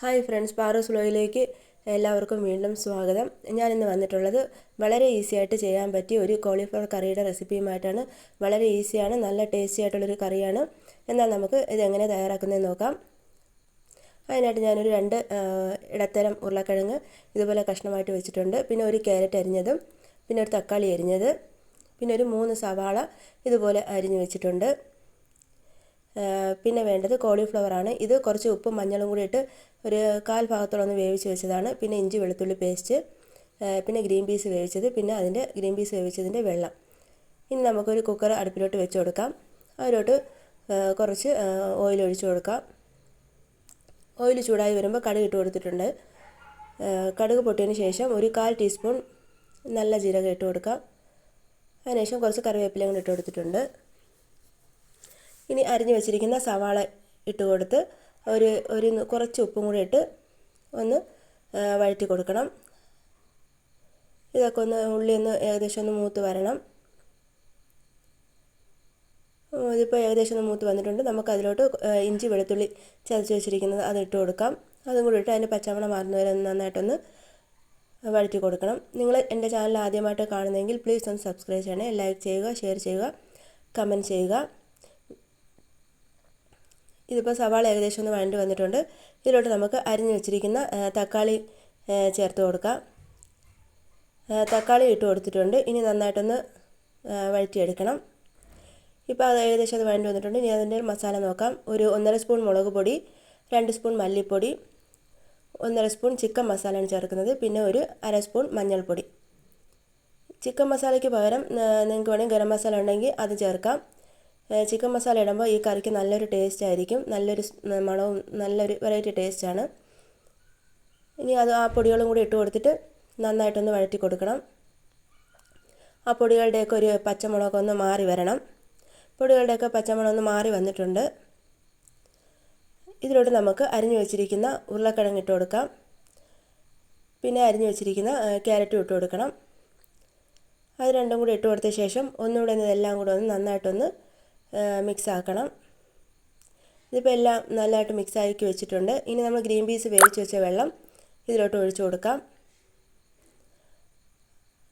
Hi friends പാറൂസ് വ്ലോഗിലേക്ക് എല്ലാവർക്കും വീണ്ടും സ്വാഗതം. ഞാൻ ഇന്ന് വന്നിട്ടുള്ളത് വളരെ ഈസി ആയിട്ട് ചെയ്യാൻ പറ്റിയ ഒരു കോളിഫ്ലവർ കറിയുടെ റെസിപ്പിയുമായിട്ടാണ് വളരെ ഈസിയാണ് നല്ല ടേസ്റ്റി ആയിട്ടുള്ളൊരു കറിയാണ് എന്നാൽ നമുക്ക് ഇതെങ്ങനെ തയ്യാറാക്കുന്നതെന്ന് നോക്കാം. അതിനായിട്ട് ഞാനൊരു രണ്ട് ഇടത്തരം ഉരുളക്കിഴങ്ങ് ഇതുപോലെ കഷ്ണമായിട്ട് വെച്ചിട്ടുണ്ട്. പിന്നെ ഒരു ക്യാരറ്റ് അരിഞ്ഞതും പിന്നെ ഒരു തക്കാളി അരിഞ്ഞത് പിന്നെ ഒരു മൂന്ന് സവാള ഇതുപോലെ അരിഞ്ഞു വെച്ചിട്ടുണ്ട്. പിന്നെ വേണ്ടത് കോളിഫ്ലവർ ആണ്. ഇത് കുറച്ച് ഉപ്പും മഞ്ഞളും കൂടി ഇട്ട് ഒരു കാൽ ഭാഗത്തോളം ഒന്ന് വേവിച്ച് വെച്ചതാണ്. പിന്നെ ഇഞ്ചി വെളുത്തുള്ളി പേസ്റ്റ് പിന്നെ ഗ്രീൻ പീസ് വേവിച്ചത് പിന്നെ അതിന്റെ ഗ്രീൻ പീസ് വേവിച്ചതിന്റെ വെള്ളം. ഇനി നമുക്കൊരു കുക്കർ അടുപ്പിലോട്ട് വെച്ച് കൊടുക്കാം. അതിലോട്ട് കുറച്ച് ഓയിൽ ഒഴിച്ച് കൊടുക്കാം. ഓയിൽ ചൂടായി വരുമ്പോൾ കടുക് ഇട്ട് കൊടുത്തിട്ടുണ്ട്. കടുക് പൊട്ടിയതിന് ശേഷം ഒരു കാൽ ടീസ്പൂൺ നല്ല ജീരകം ഇട്ട് കൊടുക്കാം. അതിനുശേഷം കുറച്ച് കറിവേപ്പിലയും കൂടി ഇട്ട് കൊടുത്തിട്ടുണ്ട്. ഇനി അരിഞ്ഞു വെച്ചിരിക്കുന്ന സവാള ഇട്ട് കൊടുത്ത് ഒരു ഒരു കുറച്ച് ഉപ്പും കൂടി ഇട്ട് ഒന്ന് വഴറ്റി കൊടുക്കണം. ഇതൊക്കെ ഒന്ന് ഉള്ളി ഒന്ന് ഏകദേശം ഒന്ന് മൂത്ത് വരണം. ഇതിപ്പോൾ ഏകദേശം ഒന്ന് മൂത്ത് വന്നിട്ടുണ്ട്. നമുക്ക് അതിലോട്ട് ഇഞ്ചി വെളുത്തുള്ളി ചതച്ച് വെച്ചിരിക്കുന്നത് അത് ഇട്ട് കൊടുക്കാം. അതും കൂടി ഇട്ട് അതിന്റെ പച്ചമണം മാറുന്നവരെ നന്നായിട്ടൊന്ന് വഴറ്റി കൊടുക്കണം. നിങ്ങൾ എന്റെ ചാനൽ ആദ്യമായിട്ട് കാണുന്നതെങ്കിൽ പ്ലീസ് ഒന്ന് സബ്സ്ക്രൈബ് ചെയ്യണേ. ലൈക്ക് ചെയ്യുക ഷെയർ ചെയ്യുക കമന്റ് ചെയ്യുക. ഇതിപ്പോൾ സവാള ഏകദേശം ഒന്ന് വഴണ്ട് വന്നിട്ടുണ്ട്. ഇതിലോട്ട് നമുക്ക് അരിഞ്ഞു വെച്ചിരിക്കുന്ന തക്കാളി ചേർത്ത് കൊടുക്കാം. തക്കാളി ഇട്ട് കൊടുത്തിട്ടുണ്ട്. ഇനി നന്നായിട്ടൊന്ന് വഴറ്റിയെടുക്കണം. ഇപ്പോൾ അത് ഏകദേശം അത് വഴണ്ട് വന്നിട്ടുണ്ട്. ഇനി അതിന്റെ മസാല നോക്കാം. ഒരു ഒന്നര സ്പൂൺ മുളക് പൊടി രണ്ട് സ്പൂൺ മല്ലിപ്പൊടി ഒന്നര സ്പൂൺ ചിക്കൻ മസാലയാണ് ചേർക്കുന്നത്. പിന്നെ ഒരു അര സ്പൂൺ മഞ്ഞൾപ്പൊടി. ചിക്കൻ മസാലയ്ക്ക് പകരം നിങ്ങൾക്ക് വേണമെങ്കിൽ ഗരം മസാല ഉണ്ടെങ്കിൽ അത് ചേർക്കാം. ചിക്കൻ മസാല ഇടുമ്പോൾ ഈ കറിക്ക് നല്ലൊരു ടേസ്റ്റ് ആയിരിക്കും. നല്ലൊരു മണവും നല്ലൊരു വെറൈറ്റി ടേസ്റ്റാണ് ഇനി അത് ആ പൊടികളും കൂടി ഇട്ട് കൊടുത്തിട്ട് നന്നായിട്ടൊന്ന് വഴറ്റി കൊടുക്കണം. ആ പൊടികളുടെയൊക്കെ ഒരു പച്ചമുളകൊക്കെ ഒന്ന് മാറി വരണം. പൊടികളുടെയൊക്കെ പച്ചമുളക് ഒന്ന് മാറി വന്നിട്ടുണ്ട്. ഇതിലോട്ട് നമുക്ക് അരിഞ്ഞു വെച്ചിരിക്കുന്ന ഉരുളക്കിഴങ്ങ് ഇട്ട് കൊടുക്കാം. പിന്നെ അരിഞ്ഞു വെച്ചിരിക്കുന്ന ക്യാരറ്റും ഇട്ട് കൊടുക്കണം. അത് രണ്ടും കൂടി ഇട്ട് കൊടുത്ത ശേഷം ഒന്നുകൂടെ ഇതെല്ലാം കൂടെ ഒന്ന് നന്നായിട്ടൊന്ന് മിക്സ് ആക്കണം. ഇതിപ്പോൾ എല്ലാം നല്ലതായിട്ട് മിക്സ് ആക്കി വെച്ചിട്ടുണ്ട്. ഇനി നമ്മൾ ഗ്രീൻ പീസ് വേവിച്ച് വെച്ച വെള്ളം ഇതിലോട്ട് ഒഴിച്ചു കൊടുക്കാം.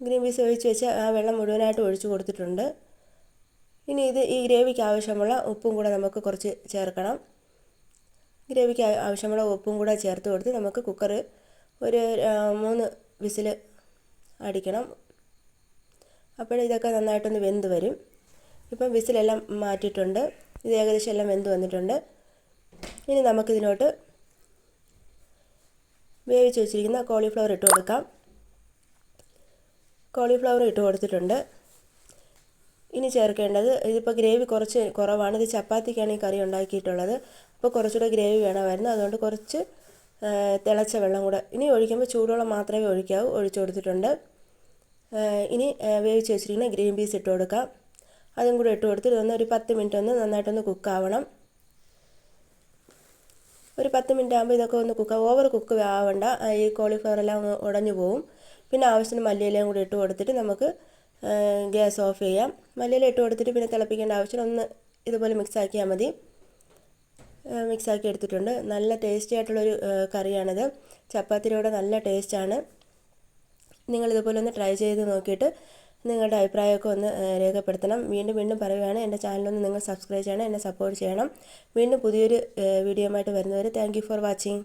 ഗ്രീൻ പീസ് വേവിച്ച് വെച്ച ആ വെള്ളം മുഴുവനായിട്ട് ഒഴിച്ചു കൊടുത്തിട്ടുണ്ട്. ഇനി ഇത് ഈ ഗ്രേവിക്ക് ആവശ്യമുള്ള ഉപ്പും കൂടെ നമുക്ക് കുറച്ച് ചേർക്കണം. ഗ്രേവിക്ക് ആവശ്യമുള്ള ഉപ്പും കൂടെ ചേർത്ത് കൊടുത്ത് നമുക്ക് കുക്കർ ഒരു മൂന്ന് വിസിൽ അടിക്കണം. അപ്പോൾ ഇതൊക്കെ നന്നായിട്ടൊന്ന് വെന്ത് വരും. ഇപ്പം വിസിലെല്ലാം മാറ്റിയിട്ടുണ്ട്. ഇത് ഏകദേശം എല്ലാം വെന്ത് വന്നിട്ടുണ്ട്. ഇനി നമുക്കിതിനോട്ട് വേവിച്ച് വെച്ചിരിക്കുന്ന കോളിഫ്ലവർ ഇട്ട് കൊടുക്കാം. കോളിഫ്ലവർ ഇട്ട് കൊടുത്തിട്ടുണ്ട്. ഇനി ചേർക്കേണ്ടത് ഇതിപ്പോൾ ഗ്രേവി കുറച്ച് കുറവാണ്. ഇത് ചപ്പാത്തിക്കാണ് ഈ കറി ഉണ്ടാക്കിയിട്ടുള്ളത്. അപ്പോൾ കുറച്ചുകൂടെ ഗ്രേവി വേണമായിരുന്നു. അതുകൊണ്ട് കുറച്ച് തിളച്ച വെള്ളം കൂടെ. ഇനി ഒഴിക്കുമ്പോൾ ചൂടുവെള്ളം മാത്രമേ ഒഴിക്കാവൂ. ഒഴിച്ചു കൊടുത്തിട്ടുണ്ട്. ഇനി വേവിച്ച് വെച്ചിരിക്കുന്ന ഗ്രീൻ പീസ് ഇട്ട് കൊടുക്കാം. അതും കൂടെ ഇട്ട് കൊടുത്ത് ഇതൊന്ന് ഒരു പത്ത് മിനിറ്റ് ഒന്ന് നന്നായിട്ടൊന്ന് കുക്കാവണം. ഒരു പത്ത് മിനിറ്റ് ആകുമ്പോൾ ഇതൊക്കെ ഒന്ന് കുക്ക്. ഓവർ കുക്ക് ആവണ്ട. ഈ കോളിഫ്ലവർ എല്ലാം ഉടഞ്ഞു പോവും. പിന്നെ ആവശ്യത്തിന് മല്ലിയിലയും കൂടി ഇട്ട് കൊടുത്തിട്ട് നമുക്ക് ഗ്യാസ് ഓഫ് ചെയ്യാം. മല്ലിയില ഇട്ട് കൊടുത്തിട്ട് പിന്നെ തിളപ്പിക്കേണ്ട ആവശ്യം ഒന്ന് ഇതുപോലെ മിക്സ് ആക്കിയാൽ മതി. മിക്സ് ആക്കി എടുത്തിട്ടുണ്ട്. നല്ല ടേസ്റ്റി ആയിട്ടുള്ളൊരു കറിയാണിത്. ചപ്പാത്തിയുടെ നല്ല ടേസ്റ്റാണ് നിങ്ങളിതുപോലെ ഒന്ന് ട്രൈ ചെയ്ത് നോക്കിയിട്ട് നിങ്ങളുടെ അഭിപ്രായമൊക്കെ ഒന്ന് രേഖപ്പെടുത്തണം. വീണ്ടും വീണ്ടും പറയുകയാണ് എന്റെ ചാനലൊന്ന് നിങ്ങൾ സബ്സ്ക്രൈബ് ചെയ്യണം എന്നെ സപ്പോർട്ട് ചെയ്യണം. വീണ്ടും പുതിയൊരു വീഡിയോ വീഡിയോയുമായിട്ട് വരുന്നവർ താങ്ക് ഫോർ വാച്ചിങ്